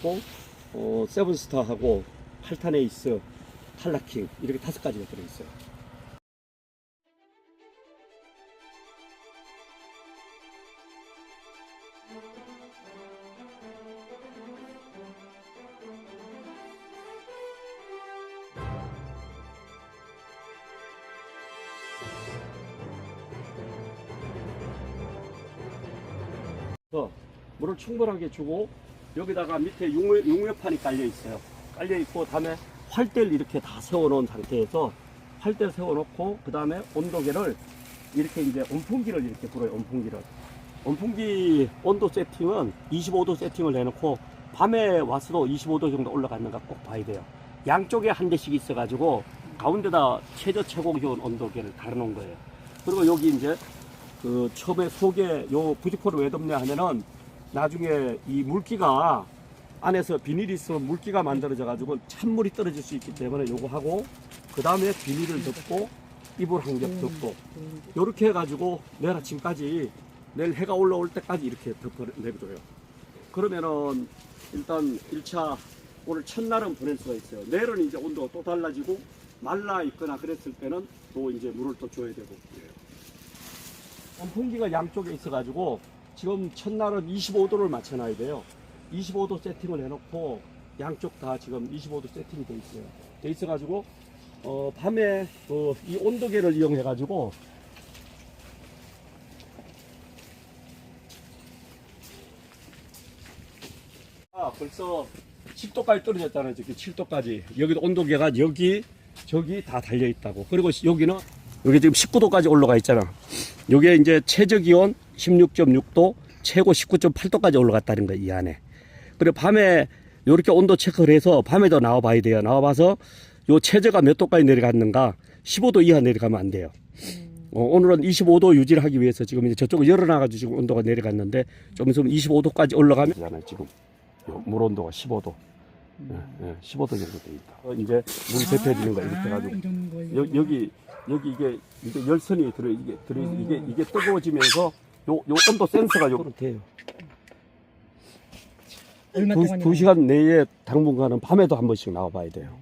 있고 어, 세븐스타하고 팔탄 에이스, 탈라킹 이렇게 다섯 가지가 들어있어요. 물을 충분하게 주고 여기다가 밑에 용외, 용외판이 깔려 있어요. 깔려 있고 다음에 활대를 이렇게 다 세워놓은 상태에서 활대 세워놓고 그 다음에 온도계를 이렇게 이제 온풍기를 이렇게 불어요. 온풍기를. 온풍기 온도 세팅은 25도 세팅을 해놓고 밤에 와서도 25도 정도 올라갔는가 꼭 봐야 돼요. 양쪽에 한 대씩 있어가지고 가운데다 최저 최고 기온 온도계를 달아놓은 거예요. 그리고 여기 이제 그 처음에 속에 요 부직포를 왜 덮냐 하면은 나중에 이 물기가 안에서 비닐이 있으면 물기가 만들어져 가지고 찬물이 떨어질 수 있기 때문에 요거 하고 그 다음에 비닐을 덮고 이불 한 겹 덮고 요렇게 해가지고 내일 아침까지 내일 해가 올라올 때까지 이렇게 덮어 내줘요 그러면은 일단 1차 오늘 첫날은 보낼 수가 있어요 내일은 이제 온도가 또 달라지고 말라 있거나 그랬을 때는 또 이제 물을 또 줘야 되고. 온풍기가 양쪽에 있어 가지고 지금 첫날은 25도를 맞춰놔야 돼요. 25도 세팅을 해놓고 양쪽 다 지금 25도 세팅이 돼 있어요. 돼 있어가지고 어, 밤에 어, 이 온도계를 이용해가지고 아, 벌써 10도까지 떨어졌잖아요. 저기 7도까지. 여기도 온도계가 여기, 저기 다 달려 있다고. 그리고 여기는 여기 지금 19도까지 올라가 있잖아. 요게 이제 최저 기온 16.6도, 최고 19.8도까지 올라갔다는 거야, 이 안에. 그리고 밤에 요렇게 온도 체크를 해서 밤에도 나와 봐야 돼요. 나와 봐서 요 최저가 몇 도까지 내려갔는가 15도 이하 내려가면 안 돼요. 어, 오늘은 25도 유지를 하기 위해서 지금 이제 저쪽을 열어놔가지고 지금 온도가 내려갔는데 좀 있으면 25도까지 올라가면 되잖아요, 지금. 요물 온도가 15도. 예, 예, 15도 정도 돼 있다. 어, 이제 물 데펴지는 거 이렇게 해가지고. 거예요. 여, 여기 여기 이게 이게 열선이 들어 이게 들어 이게 이게 뜨거워지면서 요 요 온도 센서가 요 돼요. 얼마 두, 동안 두 시간 내에 당분간은 밤에도 한 번씩 나와봐야 돼요.